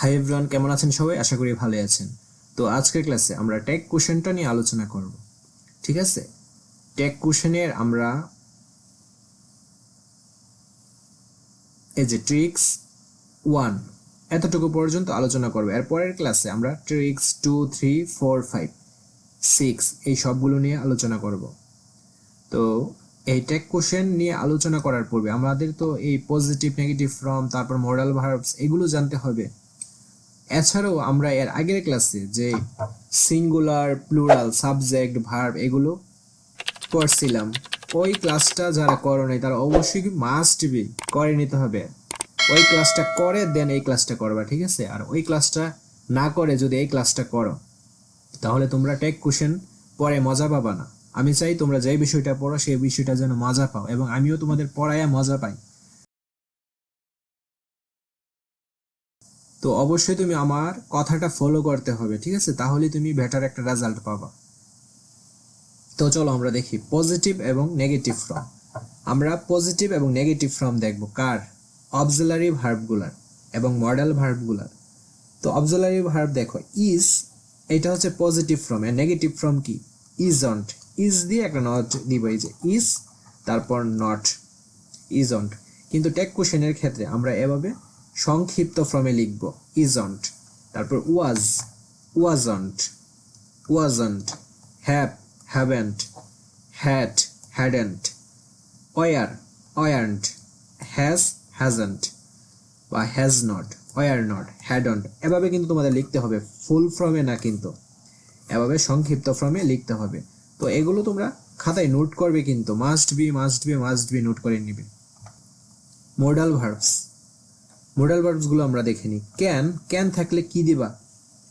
Hi everyone, কেমন আছেন সবাই? আশা করি ভালো আছেন। তো আজকের ক্লাসে আমরা টেক কোশ্চেনটা নিয়ে আলোচনা করব। ঠিক আছে? টেক কোশ্চেনের আমরা এই যে ট্রিক্স ওয়ান এতটুকু পর্যন্ত আলোচনা করব। এর পরের ক্লাসে আমরা tricks two three four five six এই সবগুলো নিয়ে আলোচনা করব। তো এই টেক কোশ্চেন নিয়ে আলোচনা করার পূর্বে আমাদের তো এই পজিটিভ নেগেটিভ ফর্ম তারপর মডাল ভার্বস এগুলো জানতে হবে। এছাড়াও আমরা এর আগের ক্লাসে যে সিঙ্গুলার প্লুরাল সাবজেক্ট ভার্ব এগুলো করছিলাম ওই ক্লাসটা যারা করো নাই তারা অবশ্যই মাস্ট বি করে নিতে হবে। ওই ক্লাসটা করে দেন এই ক্লাসটা করবা, ঠিক আছে? আর ওই ক্লাসটা না করে যদি এই ক্লাসটা করো, তাহলে তোমরা টেক কোশ্চেন পরে মজা পাবা না। আমি চাই তোমরা যে বিষয়টা পড়ো, সেই বিষয়টা যেন মজা পাও, এবং আমিও তোমাদের পড়ায় মজা পাই। তো অবশ্যই তুমি আমার কথাটা ফলো করতে হবে, ঠিক আছে? তাহলে তুমি বেটার একটা রেজাল্ট পাবা। তো চলো আমরা দেখি পজিটিভ এবং নেগেটিভ ফর্ম আমরা পজিটিভ এবং নেগেটিভ ফর্ম দেখব। কার? অবজেলারি ভার্বগুলার এবং মডেল ভার্বগুলার তো অবজেলারি ভার্ব দেখো ইজ এটা হচ্ছে পজিটিভ ফর্ম এর নেগেটিভ ফর্ম কি? ইজন্ট ইজ দিয়ে একটা নট দিব, এই যে ইজ তারপর নট ইজন্ট কিন্তু টেক কোশ্চেনের ক্ষেত্রে আমরা এভাবে সংক্ষিপ্ত ফর্মে লিখব ইজন্ট তারপর was wasn't wasn't have haven't had hadn't were weren't has hasn't বা has not were not hadn't এভাবে কিন্তু তোমাদের লিখতে হবে ফুল ফর্মে না কিন্তু, এভাবে সংক্ষিপ্ত ফর্মে লিখতে হবে, তো এগুলো তোমরা খাতায় নোট করবে কিন্তু must be must be must be note করে নিবে। মোডাল ভার্বস মোডাল ভার্বসগুলো আমরা দেখে নিই। ক্যান ক্যান থাকলে কি দিবা?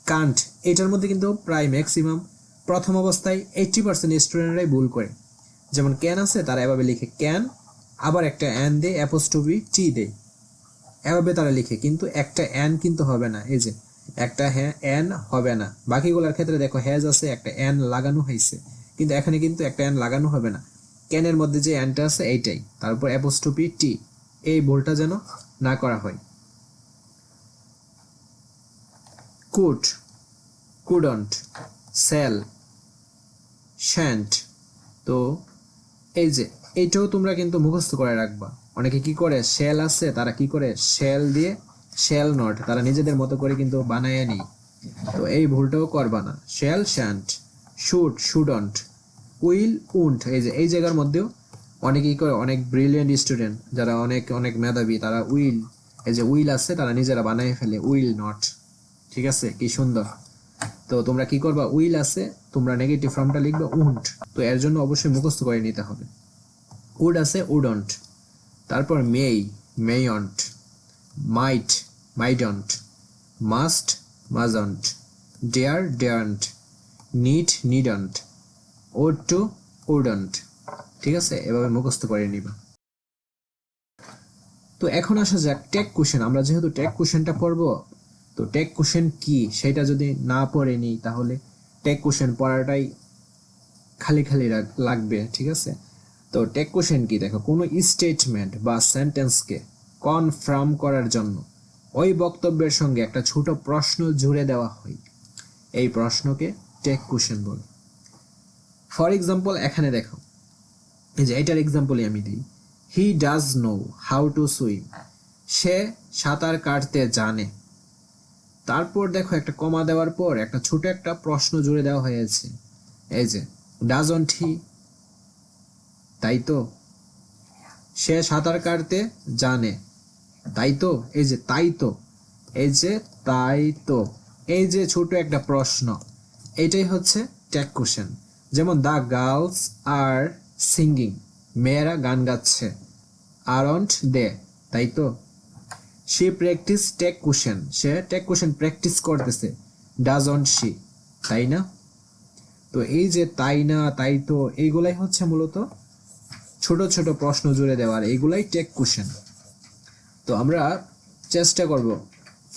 কান্ট এটার মধ্যে কিন্তু প্রায় ম্যাক্সিমাম প্রথম অবস্থায় এইটটি পার্সেন্ট স্টুডেন্টরাই ভুল করে। যেমন ক্যান আছে, তারা এভাবে লিখে ক্যান আবার একটা অ্যান দেয় অ্যাপোস্টবি টি দেয়। এভাবে তারা লিখে, কিন্তু একটা অ্যান কিন্তু হবে না। এই যে, একটা হ্যাঁ অ্যান হবে না। বাকিগুলোর ক্ষেত্রে দেখো হ্যাজ আছে, একটা অ্যান লাগানো হয়েছে। কিন্তু এখানে কিন্তু একটা অ্যান লাগানো হবে না। ক্যানের মধ্যে যে অ্যানটা আছে, এইটাই। তারপর অ্যাপোস্টপি টি এই ভুলটা যেন না করা হয়। Could, couldn't shall shan't. তো এই যে এইটাও তোমরা কিন্তু মুখস্থ করে রাখবা। অনেকে কি করে? শেল আছে, তারা কি করে? শেল দিয়ে শেল নট, তারা নিজেদের মতো করে কিন্তু বানায় নেই। তো এই ভুলটাও করবা না। Shall shan't, should, shouldn't, will, won't. এই যে, এই জায়গার মধ্যেও অনেকেই করে? অনেক ব্রিলিয়েন্ট স্টুডেন্ট যারা অনেক অনেক মেধাবী, তারা উইল, এই যে উইল আছে, তারা নিজেরা বানায় ফেলে, উইল নট। ঠিক আছে? কি সুন্দর। তো তোমরা কি করবা? উইল আছে, তোমরা নেগেটিভ ফর্মটা লিখবে, উন্ট। তো এর জন্য অবশ্যই মুখস্থ করে নিতে হবে। উড আছে উডন্ট তারপর may mayn't might mightn't must mustn't dare daren't need needn't ought to wouldn't ঠিক আছে? এভাবে মুখস্থ করে নিবা। তো এখন আসা যাক টেক কোশ্চেন আমরা যেহেতু টেক কোশ্চেনটা পড়ব তো টেক কোশ্চেন কি? সেটা যদি না পড়ে নিই, তাহলে টেক কোশ্চেন পড়াটাই খালি খালি লাগবে, ঠিক আছে? তো টেক কোশ্চেন কি? দেখো, কোনো স্টেটমেন্ট বা সেন্টেন্সকে কনফার্ম করার জন্য ওই বক্তব্যের সঙ্গে একটা ছোট প্রশ্ন জুড়ে দেওয়া হয়। এই প্রশ্নকে টেক কোশ্চেন বলে। ফর এক্সাম্পল এখানে দেখো, এই যে এটার এক্সাম্পলই আমি দিই। He does know how to swim সে সাঁতার কাটতে জানে। তারপর দেখো একটা কমা দেওয়ার পর একটা ছোট একটা প্রশ্ন জুড়ে দেওয়া হয়েছে। এই যে ডাজন্ট হি তাই তো? সে সাঁতার কাটতে জানে। তাই তো? এই যে, তাই তো? এই যে, তাই তো? এই যে ছোট একটা প্রশ্ন। এটাই হচ্ছে ট্যাগ কোশ্চেন। যেমন, দ্য গার্লস আর সিঙ্গিং। মেয়েরা গান গাচ্ছে। Aren't they. তাই তো? সে প্র্যাকটিস টেক কোশ্চেন সে টেক কোশ্চেন প্র্যাকটিস করতেছে ডাজ অন শি তাই না? তো এই যে তাই না, তাই তো, এইগুলাই হচ্ছে মূলত ছোট ছোট প্রশ্ন জুড়ে দেওয়ার এইগুলাই টেক কোশ্চেন তো আমরা চেষ্টা করব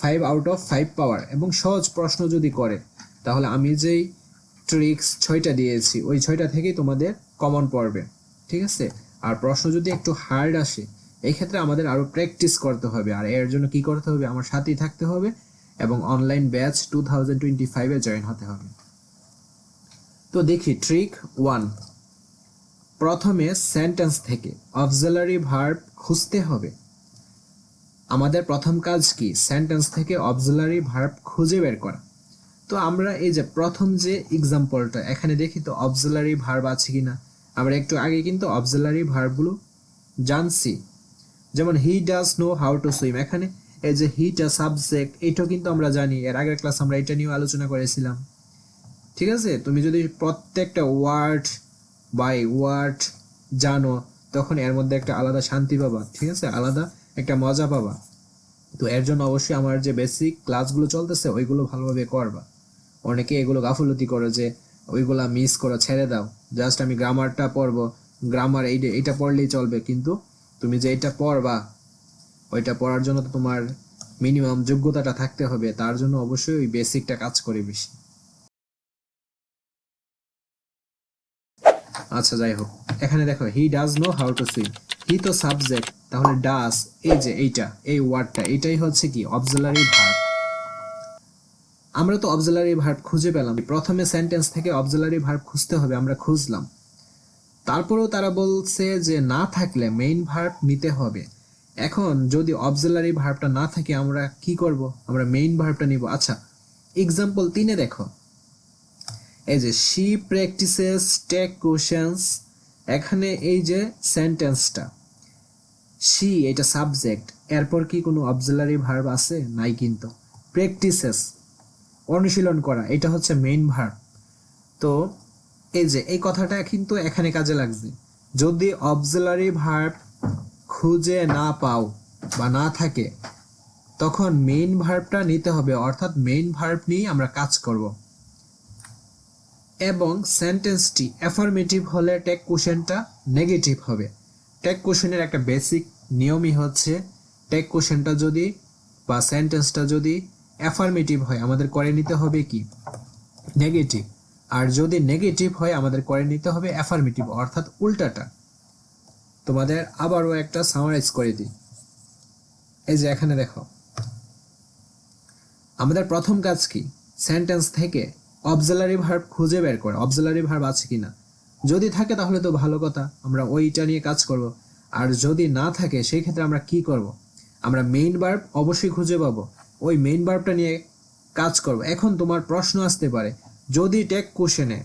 five out of five power এবং সহজ প্রশ্ন যদি করে, তাহলে আমি যেই ট্রিক্স ছয়টা দিয়েছি, ওই ছয়টা থেকেই তোমাদের কমন পড়বে, ঠিক আছে? আর প্রশ্ন যদি একটু হার্ড আসে এই ক্ষেত্রে আমাদের আরও প্র্যাকটিস করতে হবে। আর এর জন্য কি করতে হবে? আমার সাথেই থাকতে হবে এবং online batch two thousand twenty ফাইভে জয়েন হতে হবে। তো দেখি ট্রিক ওয়ান প্রথমে সেন্টেন্স থেকে অবজালারি ভার্ব খুঁজতে হবে। আমাদের প্রথম কাজ কি? সেন্টেন্স থেকে অবজালারি ভার্ব খুঁজে বের করা। তো আমরা এই যে প্রথম যে এক্সাম্পলটা এখানে দেখি তো অবজালারি ভার্ব আছে কিনা। আমরা একটু আগে কিন্তু অবজালারি ভার্বগুলো জানছি। যেমন he does know how to swim এখানে এই যে হিটা সাবজেক্ট এটাও কিন্তু আমরা জানি। এর আগের ক্লাস আমরা এটা নিয়েও আলোচনা করেছিলাম। ঠিক আছে? তুমি যদি প্রত্যেকটা ওয়ার্ড বাই ওয়ার্ড জানো, তখন এর মধ্যে একটা আলাদা শান্তি পাবা। ঠিক আছে? আলাদা একটা মজা পাবা। তো এর জন্য অবশ্যই আমার যে বেসিক ক্লাসগুলো চলতেছে, ওইগুলো ভালোভাবে করবা। অনেকে এগুলো গাফলতি করে যে, ওইগুলা মিস করে ছেড়ে দাও। জাস্ট আমি গ্রামারটা পড়ব। গ্রামার এই এইটা পড়লেই চলবে। কিন্তু তুমি যে এটা পড়বা, ওইটা পড়ার জন্য তোমার মিনিমাম যোগ্যতাটা থাকতে হবে, তার জন্য অবশ্যই ওই বেসিকটা কাজ করে বেশি। আচ্ছা যাই হোক। এখানে দেখো he does know how to swim he তো সাবজেক্ট তাহলে ডাস এই যে এইটা, এই ওয়ার্ডটা এটাই হচ্ছে কি অবজালারি ভার্ব আমরা তো অবজালারি ভার্ব খুঁজে পেলাম। প্রথমে সেন্টেন্স থেকে অবজালারি ভার্ব খুঁজতে হবে, আমরা খুঁজলাম। তারপরেও তারা বলছে যে না থাকলে মেইন ভার্ব নিতে হবে। এখন যদি অবজালারি ভার্বটা না থাকে, আমরা কি করব? আমরা মেইন ভার্বটা নিব। আচ্ছা এক্সাম্পল তিনে দেখো। এই যে শি প্র্যাকটিসেস টেক কোশ্চেন্স এখানে এই যে সেন্টেন্সটা শি এটা সাবজেক্ট এরপর কি কোনো অবজালারি ভার্ব আছে? নাই কিন্তু। প্র্যাকটিসেস অনুশীলন করা, এটা হচ্ছে মেইন ভার্ব তো এই যে, এই কথাটা কিন্তু এখানে কাজে লাগছে। যদি অবজালারি ভার্ব খুঁজে না পাও বা না থাকে, তখন মেইন ভার্বটা নিতে হবে, অর্থাৎ মেইন ভার্ব নিয়ে আমরা কাজ করব। এবং সেন্টেন্সটি অ্যাফার্মেটিভ হলে টেক কোশ্চেনটা নেগেটিভ হবে। টেক কোশ্চেনের একটা বেসিক নিয়মই হচ্ছে টেক কোশ্চেনটা যদি বা সেন্টেন্সটা যদি অ্যাফার্মেটিভ হয়, আমাদের করে নিতে হবে কি? নেগেটিভ আর যদি নেগেটিভ হয়, আমাদের করে নিতে হবে অ্যাফার্মেটিভ অর্থাৎ উল্টাটা। তোমাদের আবারও একটা সামারাইজ করে দিই। এই যে এখানে দেখো। আমাদের প্রথম কাজ কি? সেন্টেন্স থেকে অবজালারি ভার্ব খুঁজে বের করা। অবজালারি ভার্ব আছে কিনা? যদি থাকে তাহলে তো ভালো কথা, আমরা ওইটা নিয়ে কাজ করব। আর যদি না থাকে, সেই ক্ষেত্রে আমরা কি করব? আমরা মেইন ভার্ব অবশ্যই খুঁজে পাবো। ওই মেইন ভার্বটা নিয়ে কাজ করব। এখন তোমার প্রশ্ন আসতে পারে যদি টেক কোশ্চেনে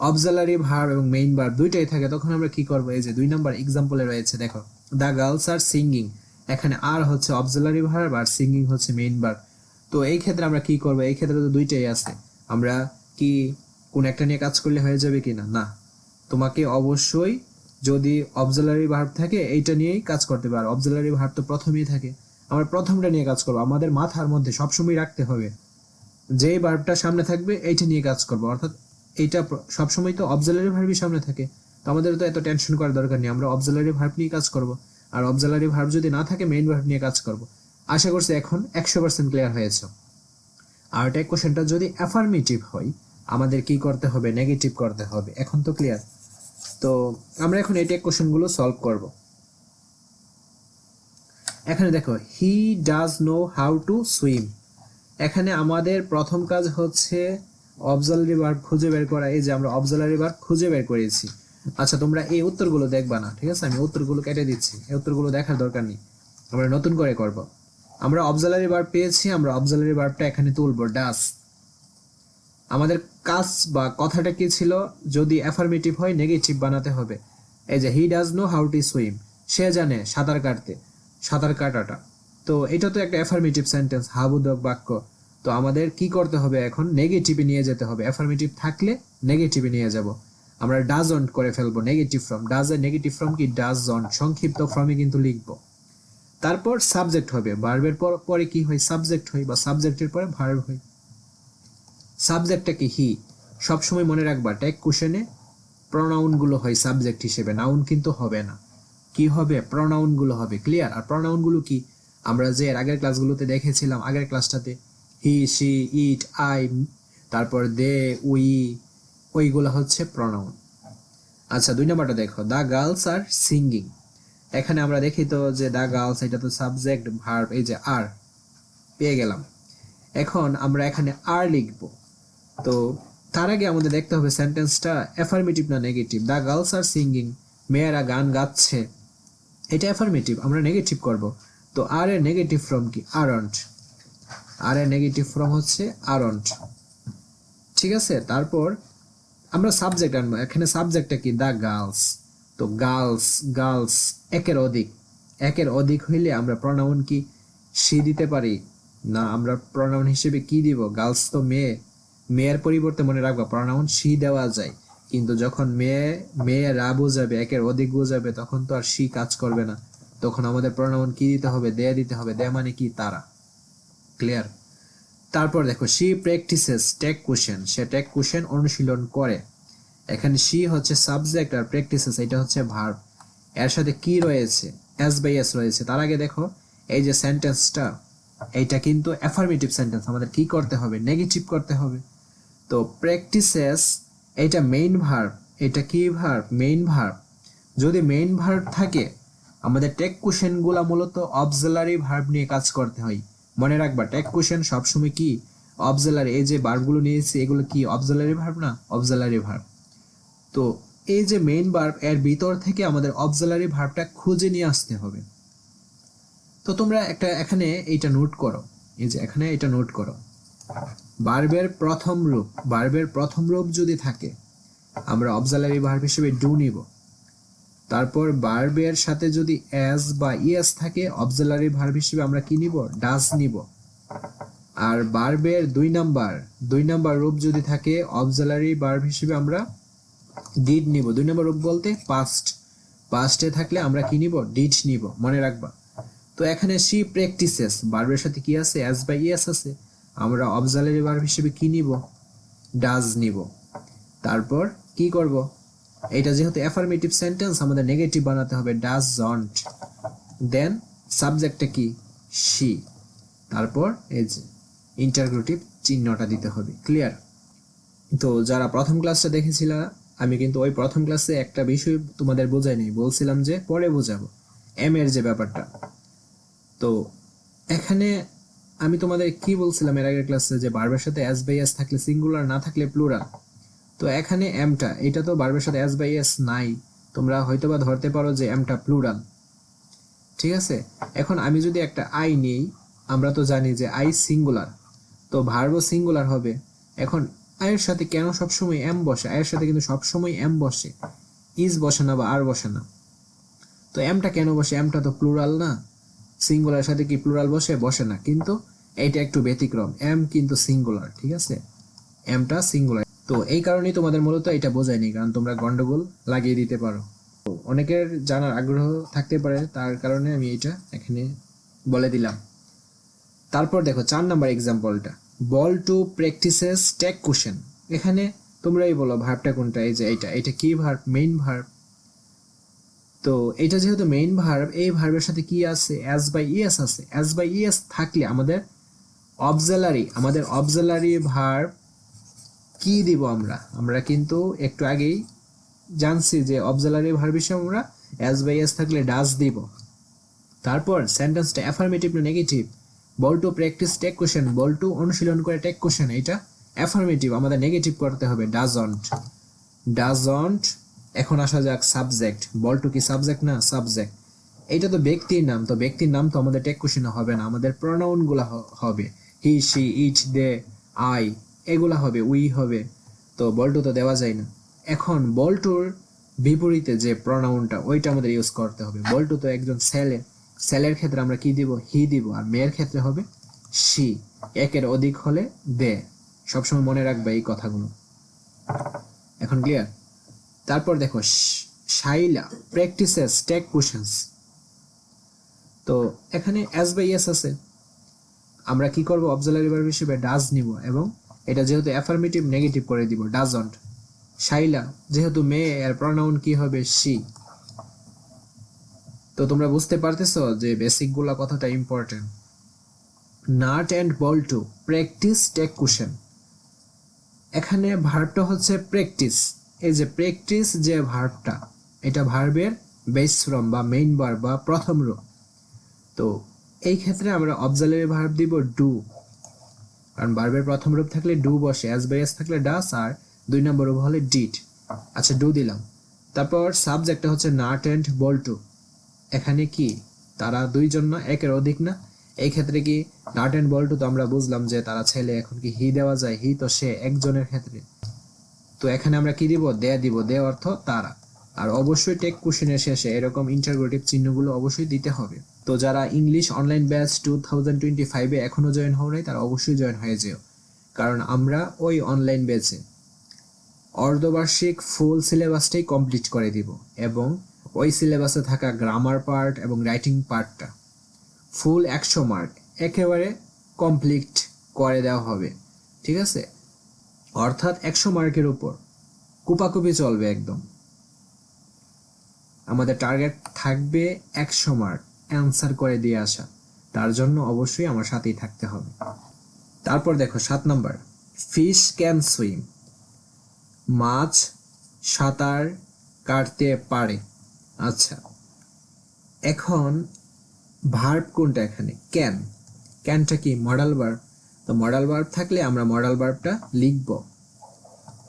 অবজালারি ভার্ব এবং মেইন ভার্ব দুইটাই থাকে, তখন আমরা কি করব? এই যে দুই নাম্বার এক্সাম্পলে রয়েছে, দেখো। দ্য গার্লস আর সিঙ্গিং এখানে আর হচ্ছে অবজালারি ভার্ব আর সিঙ্গিং হচ্ছে মেইন ভার্ব তো এই ক্ষেত্রে আমরা কি করব? এই ক্ষেত্রে তো দুইটাই আছে। আমরা কি কোন একটা নিয়ে কাজ করলে হয়ে যাবে কিনা? না। তোমাকে অবশ্যই যদি অবজালারি ভার্ব থাকে, এইটা নিয়েই কাজ করতে পারো অবজালারি ভার্ব তো প্রথমেই থাকে। আমরা প্রথমটা নিয়ে কাজ করব। আমাদের মাথার মধ্যে সবসময় রাখতে হবে। যে ভার্বটা সামনে থাকবে, এইটা নিয়ে কাজ করব। অর্থাৎ এইটা সবসময় তো অবজালারি ভার্বই সামনে থাকে। তো আমাদের তো এত টেনশন করার দরকার নেই, আমরা অবজালারি ভার্ব নিয়ে কাজ করব। আর অবজালারি ভার্ব যদি না থাকে মেইন ভার্ব নিয়ে কাজ করব। আশা করছি এখন একশো পার্সেন্ট ক্লিয়ার হয়েছে। আর এটা কোশ্চেনটা যদি অ্যাফার্মেটিভ হয়, আমাদের কি করতে হবে? নেগেটিভ করতে হবে। এখন তো ক্লিয়ার তো আমরা এখন এই টেক কোশ্চেনগুলো সলভ করব। এখানে দেখো he does know how to swim এখানে আমাদের প্রথম কাজ হচ্ছে অবজালারি ভার্ব খুঁজে বের করা, এই যে আমরা অবজালারি ভার্ব খুঁজে বের করেছি। আচ্ছা তোমরা এই উত্তরগুলো দেখবা না, ঠিক আছে? আমি উত্তরগুলো কেটে দিচ্ছি, এই উত্তরগুলো দেখার দরকার নেই। আমরা নতুন করে করব। আমরা অবজালারি ভার্ব পেয়েছি, আমরা অবজালারি ভার্বটা এখানে তুলবো ডাস আমাদের কাজ বা কথাটা কি ছিল? যদি অ্যাফার্মেটিভ হয় নেগেটিভ বানাতে হবে। এই যে he does know how to swim সে জানে সাঁতার কাটতে, সাঁতার কাটাটা। তো এটা তো একটা অ্যাফার্মেটিভ সেন্টেন্স হাবুদক বাক্য। তো আমাদের কি করতে হবে এখন? নেগেটিভে নিয়ে যেতে হবে। অ্যাফার্মেটিভ থাকলে নেগেটিভে নিয়ে যাব। আমরা ডাজন্ট করে ফেলব negative form does negative form কি? ডাজন্ট সংক্ষিপ্ত ফর্মে কিন্তু লিখব। তারপর সাবজেক্ট হবে। ভার্বের পর পরে কি হয়? সাবজেক্ট হয় বা সাবজেক্টের পরে ভার্ব হয় সাবজেক্টটা কি? হি সবসময় মনে রাখবা টেক কোশ্চেনে প্রনাউনগুলো হয় সাবজেক্ট হিসেবে। নাউন কিন্তু হবে না। কি হবে? প্রনাউনগুলো হবে। ক্লিয়ার আর প্রনাউনগুলো কি? আমরা যে আগের ক্লাসগুলোতে দেখেছিলাম, আগের ক্লাসটাতে হি সি ইট, আই তারপর দে, উই, ওইগুলো হচ্ছে প্রনাউন আচ্ছা দুই নম্বরটা দেখো দ্য গার্লস আর সিঙ্গিং। এখানে আমরা দেখি তো যে দ্য গার্লস, এটা তো সাবজেক্ট, ভার্ব, এই যে আর, পেয়ে গেলাম। এখন আমরা এখানে আর লিখব। তো তার আগে আমাদের দেখতে হবে সেন্টেন্সটা অ্যাফার্মেটিভ না negative the girls are singing, মেয়েরা গান গাচ্ছে, এটা অ্যাফার্মেটিভ আমরা নেগেটিভ করব। তো আর এর নেগেটিভ ফর্ম কি? আরন্ট আর এর নেগেটিভ ফর্ম হচ্ছে আরন্ট ঠিক আছে? তারপর আমরা সাবজেক্ট আনব। এখানে সাবজেক্টটা কি? দ্য গার্লস তো গার্লস গার্লস একের অধিক। একের অধিক হইলে আমরা প্রনাউন কি? সি দিতে পারি। না, আমরা প্রনাউন হিসেবে কি দিব? গার্লস তো মেয়ে। মেয়ের পরিবর্তে মনে রাখবা প্রনাউন সি দেওয়া যায়। কিন্তু যখন মেয়ে, মেয়েরা বোঝাবে, একের অধিক বোঝাবে, তখন তো আর সি কাজ করবে না। তখন আমাদের প্রনাউন কি দিতে হবে? দে দিতে হবে। দে মানে কি? তারা। ক্লিয়ার তারপর দেখো সি প্র্যাকটিসেস টেক কোশ্চেন সে টেক কোশ্চেন অনুশীলন করে। এখানে সি হচ্ছে সাবজেক্ট আর প্র্যাকটিসেস এটা হচ্ছে ভার্ব এর সাথে কি রয়েছে? এস বাই এস রয়েছে। তার আগে দেখো, এই যে সেন্টেন্সটা এইটা কিন্তু অ্যাফার্মেটিভ সেন্টেন্স আমাদের কি করতে হবে? নেগেটিভ করতে হবে। তো প্র্যাকটিসেস এটা মেইন ভার্ব এটা কি ভার্ব মেইন ভার্ব যদি মেইন ভার্ব থাকে আমাদের টেক কোশ্চেনগুলা মূলত অবজেলারি ভার্ব নিয়ে কাজ করতে হয়। মনে রাখবা টেক কোশ্চেন সবসময় কি? অবজেলারি এই যে ভার্বগুলো নিয়েছি, এগুলো কি অবজেলারি ভার্ব না অবজেলারি ভার্ব তো এই যে মেইন ভার্ব এর ভিতর থেকে আমাদের অবজেলারি ভার্বটা খুঁজে নিয়ে আসতে হবে। তো তোমরা একটা এখানে এইটা নোট করো। এই যে এখানে এটা নোট করো। বার্বের প্রথম রূপ বার্বের প্রথম রূপ যদি থাকে, আমরা অবজালারি ভার্ব হিসেবে ডু নিব। তারপর বার্বের সাথে যদি অ্যাজ বা ইএস থাকে অবজালারি ভার্ব হিসেবে আমরা কি নিব? ডাস নিব। আর বার্বের দুই নাম্বার দুই নাম্বার রূপ যদি থাকে অবজালারি ভার্ব হিসেবে আমরা ডিড নিব। দুই নাম্বার রূপ বলতে পাস্ট পাস্টে থাকলে আমরা কি নিব? ডিড নিব। মনে রাখবা। তো এখানে সি প্র্যাকটিসেস বার্বের সাথে কি আছে? অ্যাজ বাই ইয়েস আছে। আমরা অবজালারি ভার্ব হিসেবে কি নিব? ডাজ নিব। তারপর কি করব? এটা যেহেতু অ্যাফার্মেটিভ সেন্টেন্স আমাদের নেগেটিভ বানাতে হবে ডাজ জন্ট দেন সাবজেক্টটা কি? সি তারপর, এই যে ইন্টারগ্রেটিভ চিহ্নটা দিতে হবে ক্লিয়ার তো যারা প্রথম ক্লাসটা দেখেছিল, আমি কিন্তু ওই প্রথম ক্লাসে একটা বিষয় তোমাদের বোঝাইনি বলছিলাম যে পরে বোঝাবো এম এর যে ব্যাপারটা। তো এখানে আমি তোমাদের কি বলছিলাম এর আগের ক্লাসে যে বারবার সাথে এস বাই এস থাকলে সিঙ্গুলার না থাকলে প্লুরাল তো এখানে এমটা এটা তো বার্বের সাথে এস বাই এস নাই। তোমরা হয়তোবা ধরতে পারো যে এমটা প্লুরাল ঠিক আছে? এখন আমি যদি একটা আই নেই, আমরা তো জানি যে আই সিঙ্গুলার তো ভার্বও সিঙ্গুলার হবে। এখন আয়ের সাথে কেন সবসময় এম বসে? আয়ের সাথে কিন্তু সবসময় এম বসে। ইজ বসে না বা আর বসে না। তো এমটা কেন বসে? এমটা তো প্লুরাল না। সিঙ্গুলার সাথে কি প্লুরাল বসে? বসে না। কিন্তু এটা একটু ব্যতিক্রম। এম কিন্তু সিঙ্গুলার ঠিক আছে? এমটা সিঙ্গুলার তো এই কারণেই তোমাদের মূলত এটা বোঝায়নি, কারণ তোমরা গন্ডগোল লাগিয়ে দিতে পারো। অনেকের জানার আগ্রহ থাকতে পারে, তার কারণে আমি এটা এখানে বলে দিলাম। তারপর দেখো, চার নাম্বার এক্সাম্পলটা বল টু প্র্যাকটিসেস টেক কোশ্চেন এখানে তোমরাই বলো ভার্বটা কোনটা, এই যে এটা এটা কি ভার্ব মেইন ভার্ব তো এটা যেহেতু মেইন ভার্ব এই ভার্বের সাথে কি আছে? অ্যাজ বাই ইএস আছে। অ্যাজ বাই ইএস থাকলে আমাদের অবজেলারি আমাদের অবজেলারি ভার্ব কি দিব আমরা? আমরা কিন্তু একটু আগেই জানছি যে অবজেলারি ভার্ব হিসেবে আমরা অ্যাজ বাই ইএস থাকলে ডাজ দিব। তারপর সেন্টেন্সটা অ্যাফার্মেটিভ না negative Baltu practise tag question Baltu অনুশীলন করে টেক কোশ্চেন এটা অ্যাফার্মেটিভ আমাদের নেগেটিভ করতে হবে ডাজন্ট ডাজন্ট এখন আসা যাক সাবজেক্ট বল টু কি সাবজেক্ট না সাবজেক্ট এটা তো ব্যক্তির নাম, তো ব্যক্তির নাম তো আমাদের টেক কোশ্চেনে হবে না, আমাদের প্রোনাউনগুলা হবে। He she it they I এগুলা হবে, উই হবে, তো বল্টু তো দেওয়া যায় না। এখন বল্টুর বিপরীতে যে প্রোনাউনটা ওইটা আমাদের ইউজ করতে হবে। বল্টু তো একজন ছেলে। ছেলের ক্ষেত্রে আমরা কি দিব? হি দিব। আর মেয়ের ক্ষেত্রে হবে সি একের অধিক হলে দে। সবসময় মনে রাখবে এই কথাগুলো। এখন ক্লিয়ার তারপর দেখো শাইলা প্র্যাকটিসেস টেক কোশ্চেন্স তো এখানে অ্যাজ বাই এস আছে। আমরা কি করব? অবজালারি ভার্ব হিসেবে ডাজ নিব এবং এটা যেহেতু অ্যাফার্মেটিভ নেগেটিভ করে দিব ডাজন্ট শাইলা, যেহেতু মেয়ে, এর প্রনাউন কি হবে সি তো তোমরা বুঝতে পারতেছো যে বেসিকগুলা কতটা important not and Baltu practise tag question এখানে ভার্বটা হচ্ছে প্র্যাকটিস এই যে প্র্যাকটিস যে ভার্বটা এটা ভার্বের বেস ফ্রম বা মেইন ভার্ব বা প্রথম রূপ তো এই ক্ষেত্রে আমরা অবজালারি ভার্ব দিব ডু কারণ ভার্বের প্রথম রূপ থাকলে ডু বসে অ্যাজ বাই এস থাকলে ডাস আর দুই নম্বর রূপ হলে ডিড আচ্ছা ডু দিলাম। তারপর সাবজেক্টটা হচ্ছে নাট অ্যান্ড বল্টু এখানে কি? তারা দুইজন না, একের অধিক না? এই ক্ষেত্রে কি নাট অ্যান্ড বল্টু তো আমরা বুঝলাম যে তারা ছেলে, এখন কি হি দেওয়া যায়? হি তো সে একজনের ক্ষেত্রে। তো এখানে আমরা কি দিব? দে দিব। দে অর্থ তারা। আর অবশ্যই টেক কোশ্চেনের শেষে এরকম ইন্টারগ্রেটিভ চিহ্নগুলো অবশ্যই দিতে হবে। তো যারা English online batch two thousand twenty ফাইভে এখনও জয়েন হও নাই, তারা অবশ্যই জয়েন হয়ে যেও। কারণ আমরা ওই অনলাইন ব্যাচে অর্ধবার্ষিক ফুল সিলেবাসটাই কমপ্লিট করে দিব এবং ওই সিলেবাসে থাকা গ্রামার পার্ট এবং রাইটিং পার্টটা ফুল একশো মার্ক একেবারে কমপ্লিট করে দেওয়া হবে। ঠিক আছে? অর্থাৎ একশো মার্কের উপর কুপাকুপি চলবে একদম। আমাদের টার্গেট থাকবে একশো মার্ক অ্যান্সার করে দিয়ে আসা। তার জন্য অবশ্যই আমার সাথেই থাকতে হবে। তারপর দেখো, সাত নম্বর। ফিশ ক্যান সুইম মাছ সাঁতার কাটতে পারে। আচ্ছা এখন ভার্ব কোনটা এখানে? ক্যান ক্যানটা কি? মডাল ভার্ব তো মডাল ভার্ব থাকলে আমরা মডাল ভার্বটা লিখব।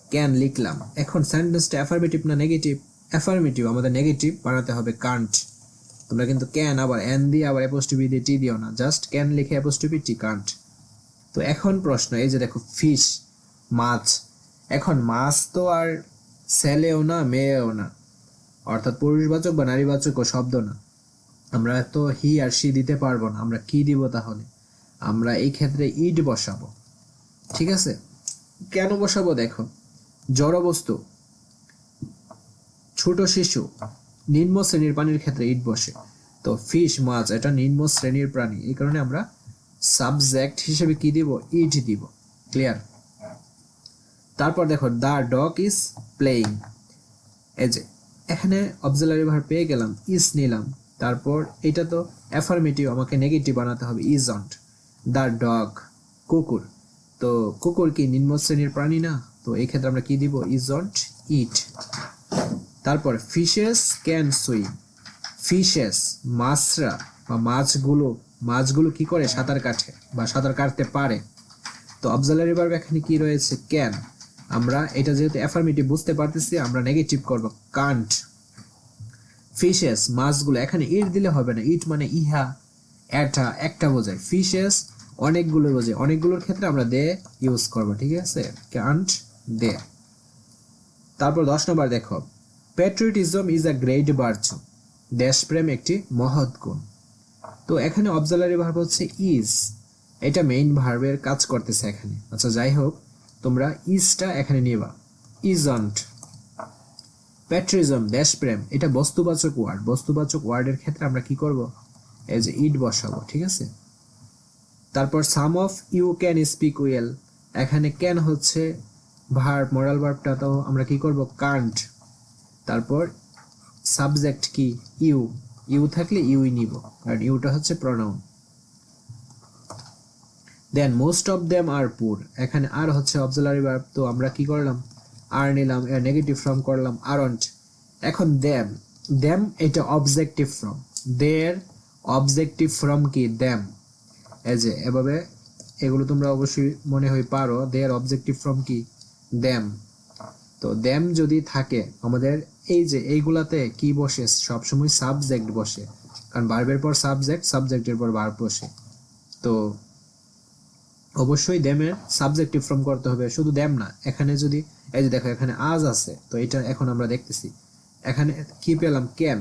ক্যান লিখলাম। এখন সেন্টেন্সটা অ্যাফার্মেটিভ না নেগেটিভ অ্যাফার্মেটিভ আমাদের নেগেটিভ বানাতে হবে কান্ট তোমরা কিন্তু ক্যান আবার এন দিয়ে আবার অ্যাপোস্টিভি দিয়ে টি দিও না। জাস্ট ক্যান লিখে অ্যাপোস্টিভি টি কান্ট তো এখন প্রশ্ন, এই যে দেখো ফিশ মাছ। এখন মাছ তো আর ছেলেও না, মেয়েও না। অর্থাৎ পুরুষবাচক বা নারীবাচক শব্দ না। আমরা তো হি আর সি দিতে পারব না। আমরা কি দিব তাহলে? আমরা এই ক্ষেত্রে ইট বসাবো। ঠিক আছে? কেন বসাবো দেখো? জড় বস্তু ছোট শিশু। নিম্ন শ্রেণির প্রাণীর ক্ষেত্রে ইট বসে। তো ফিশ মাছ, এটা নিম্ন শ্রেণির প্রাণী। এই কারণে আমরা সাবজেক্ট হিসেবে কি দিব? ইট দিব। ক্লিয়ার তারপর দেখো দ্য ডগ ইজ প্লেয়িং এই যে, এখানে অবজালারি ভার পেয়ে গেলাম ইজ নিলাম। তারপর এটা তো অ্যাফার্মেটিভ আমাকে নেগেটিভ বানাতে হবে ইজ অন্ট দ্য ডগ কুকুর। তো কুকুর কি নিম্ন শ্রেণির প্রাণী না? তো এই ক্ষেত্রে আমরা কি দিব? ইজ অন্ট ইট তারপর ফিশেস ক্যান সুইম ফিশেস মাছরা বা মাছগুলো মাছগুলো কি করে সাঁতার কাটে বা সাঁতার কাটতে পারে? তো অবজালারি ভার্ব এখানে কি রয়েছে? ক্যান আমরা এটা যেহেতু অ্যাফার্মেটিভ বুঝতে পারতেছি, আমরা নেগেটিভ করব। কান্ট ফিশেস মাছগুলো এখানে ইট দিলে হবে না। ইট মানে ইহা, এটা, একটা বোঝায়। ফিশেস অনেকগুলো বোঝায়। অনেকগুলোর ক্ষেত্রে আমরা দে ইউজ করব, ঠিক আছে? Can't they. তারপর দশ নম্বর দেখো। প্যাট্রিয়টিজম ইজ আ গ্রেট বার্চু দেশপ্রেম একটি মহৎ গুণ। তো এখানে অবজালারি ভার্ব হচ্ছে ইজ এটা মেইন ভার্বের কাজ করতেছে এখানে। আচ্ছা যাই হোক, তোমরা ইজটা এখানে নিবা। ইজন্ট প্যাট্রিজম দেশপ্রেম, এটা বস্তুবাচক ওয়ার্ড বস্তুবাচক ওয়ার্ডের ক্ষেত্রে আমরা কি করব? যে ইট বসাবো, ঠিক আছে? তারপর some of you can speak well এখানে ক্যান হচ্ছে ভার্ব মোরাল ভার্বটা তো আমরা কি করব? কান্ট তারপর সাবজেক্ট কি? ইউ। ইউ থাকলে ইউই নিব কারণ ইউটা হচ্ছে pronoun then most of them are poor এখানে আর হচ্ছে অবজালারি ভার্ব তো আমরা কি করলাম? আর নিলাম এর নেগেটিভ ফর্ম করলাম আরন্ট এখন দেম দেম এটা objective form they objective form কি? দেম যে, এভাবে এগুলো তোমরা অবশ্যই মনে হয় পারো। দের অবজেক্টিভ ফর্ম কি? দেম তো দেম যদি থাকে, আমাদের এই যে এইগুলাতে কি বসে? সবসময় সাবজেক্ট বসে। কারণ বার্বের পর সাবজেক্ট সাবজেক্টের পর বার বসে। তো অবশ্যই দেমের সাবজেক্টিভ ফর্ম করতে হবে। শুধু দেম না, এখানে যদি, এই যে দেখো এখানে আজ আছে, তো এটা এখন আমরা দেখতেছি। এখানে কি পেলাম? ক্যান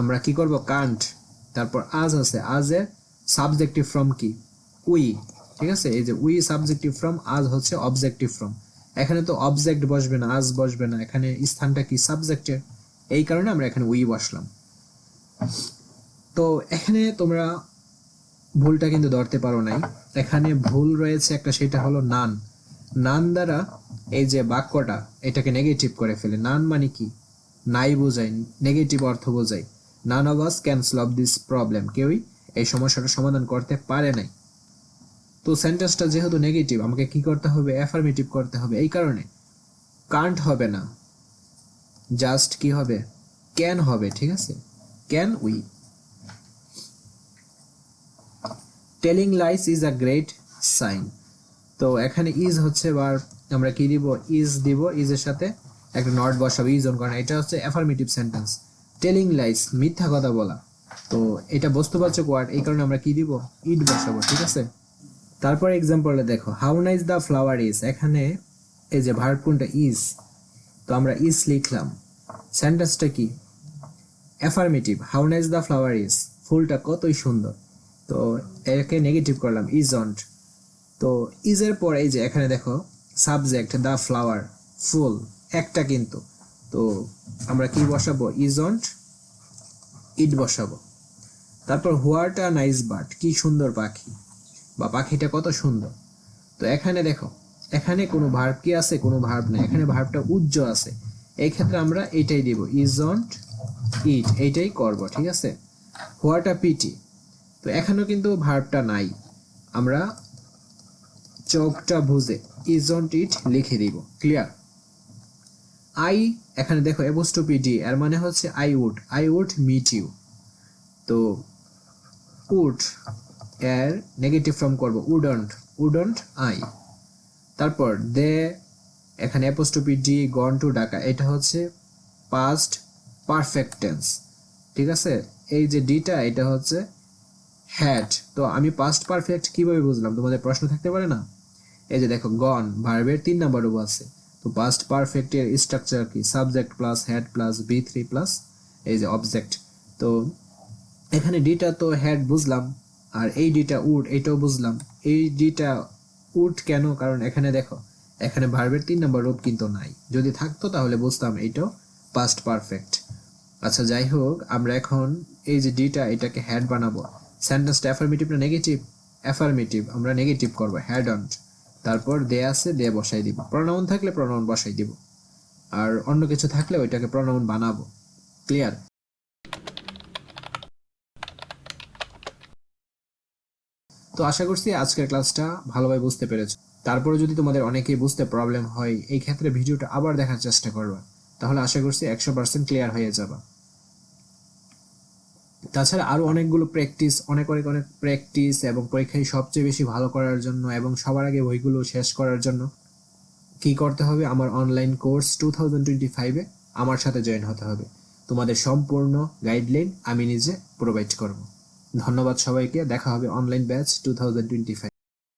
আমরা কি করব? কান্ট তারপর আজ আছে। আজের সাবজেক্টিভ ফর্ম কি? উই ঠিক আছে? এই যে উই সাবজেক্টিভ ফর্ম আজ হচ্ছে অবজেক্টিভ ফর্ম এখানে তো অবজেক্ট বসবে না আজ বসবে না, এখানে স্থানটা কি সাবজেক্টের এই কারণে আমরা এখানে উই বসলাম। তো এখানে তোমরা ভুলটা কিন্তু ধরতে পারো নাই। এখানে ভুল রয়েছে একটা, সেটা হলো নান নান দ্বারা এই যে বাক্যটা, এটাকে নেগেটিভ করে ফেলে। নান মানে কি? নাই বোঝায় নেগেটিভ অর্থ বোঝায় none of us can solve this problem কেউই এই সমস্যাটা সমাধান করতে পারে নাই। তো সেন্টেন্সটা যেহেতু নেগেটিভ আমাকে কি করতে হবে? অ্যাফার্মেটিভ করতে হবে। এই কারণে কান্ট হবে না। জাস্ট কি হবে? ক্যান হবে, ঠিক আছে? Can we telling lies is a great sin তো এখানে ইজ হচ্ছে বার, আমরা কি দিব? ইজ দিব। ইজের সাথে একটা নট বসাবো ইজ অন কারণ এটা হচ্ছে অ্যাফার্মেটিভ সেন্টেন্স টেলিং লাইস মিথ্যা কথা বলা। তো এটা বস্তুবাচক ওয়ার্ড এই কারণে আমরা কি দিব? ইট বসাবো, ঠিক আছে? তারপর এক্সাম্পলে দেখো how nice the flower is এখানে এই যে ভার্ব কোনটা ইজ তো আমরা ইজ লিখলাম। সেন্টেন্সটা কি? Affirmative how nice the flower is ফুলটা কতই সুন্দর। তো একে নেগেটিভ করলাম ইজ অন্ট তো ইজের পর এই যে এখানে দেখো সাবজেক্ট দ্য ফ্লাওয়ার ফুল, একটা কিন্তু। তো আমরা কি বসাবো? ইজ অন্ট ইট বসাবো। তারপর হোয়াট আ নাইস বার্ড কি সুন্দর পাখি। বা পাখিটা কত সুন্দর। তো এখানে দেখো, এখানে কোনো ভার্ব কি আছে, কোনো ভার্ব নেই। এখানে ভার্বটা উজ্জ আছে। এই ক্ষেত্রে আমরা এইটাই দিব ইজ অন্ট ইট এইটাই করব, ঠিক আছে? হোয়াট আ পিটি তো এখানেও কিন্তু ভার্বটা নাই। আমরা চোখটা বুঝে ইজ অন্ট ইট লিখে দিব ক্লিয়ার আই এখানে দেখো এবস্টপি ডি এর মানে হচ্ছে I would I would meet you তো উড এর নেগেটিভ ফর্ম করব। Wouldn't wouldn't I. তারপর দে, এখানে অ্যাপোস্টপি ডি গন টু ডাকা এটা হচ্ছে পাস্ট পারফেক্ট টেন্স ঠিক আছে? এই যে ডিটা এটা হচ্ছে হ্যাড তো আমি পাস্ট পারফেক্ট কীভাবে বুঝলাম? তোমাদের প্রশ্ন থাকতে পারে না? এই যে দেখো গন ভার্বের তিন নাম্বার রূপ আছে। তো পাস্ট পারফেক্টের স্ট্রাকচার কি? Subject plus had plus V three plus এই যে অবজেক্ট তো এখানে ডিটা তো হেড বুঝলাম। আর এই ডিটা উড এটাও বুঝলাম। এই ডিটা উড কেন? কারণ এখানে দেখো, এখানে ভার্বের তিন নম্বর রূপ কিন্তু নাই। যদি থাকতো তাহলে বুঝতাম এইটাও পাস্ট পারফেক্ট আচ্ছা যাই হোক, আমরা এখন এই যে ডিটা এটাকে হ্যাড বানাবো। সেন্টেন্সটা অ্যাফার্মেটিভ না নেগেটিভ অ্যাফার্মেটিভ আমরা নেগেটিভ করব হ্যাড অন তারপর দে আছে দে বসাই দিব। প্রনাউন থাকলে প্রনাউন বসাই দিব। আর অন্য কিছু থাকলে ওইটাকে প্রনাউন বানাবো। ক্লিয়ার তো আশা করছি আজকের ক্লাসটা ভালোভাবে বুঝতে পেরেছ। তারপরে যদি তোমাদের অনেকেই বুঝতে প্রবলেম হয়, এই ক্ষেত্রে ভিডিওটা আবার দেখার চেষ্টা করবা। তাহলে আশা করছি একশো ক্লিয়ার হয়ে যাবা। তাছাড়া আরও অনেকগুলো প্র্যাকটিস অনেক অনেক অনেক প্র্যাকটিস এবং পরীক্ষায় সবচেয়ে বেশি ভালো করার জন্য এবং সবার আগে বইগুলো শেষ করার জন্য কি করতে হবে? আমার online course two thousand twenty ফাইভে আমার সাথে জয়েন হতে হবে। তোমাদের সম্পূর্ণ গাইডলাইন আমি নিজে প্রোভাইড করব। ধন্যবাদ সবাইকে। দেখা হবে online batch two thousand twenty five.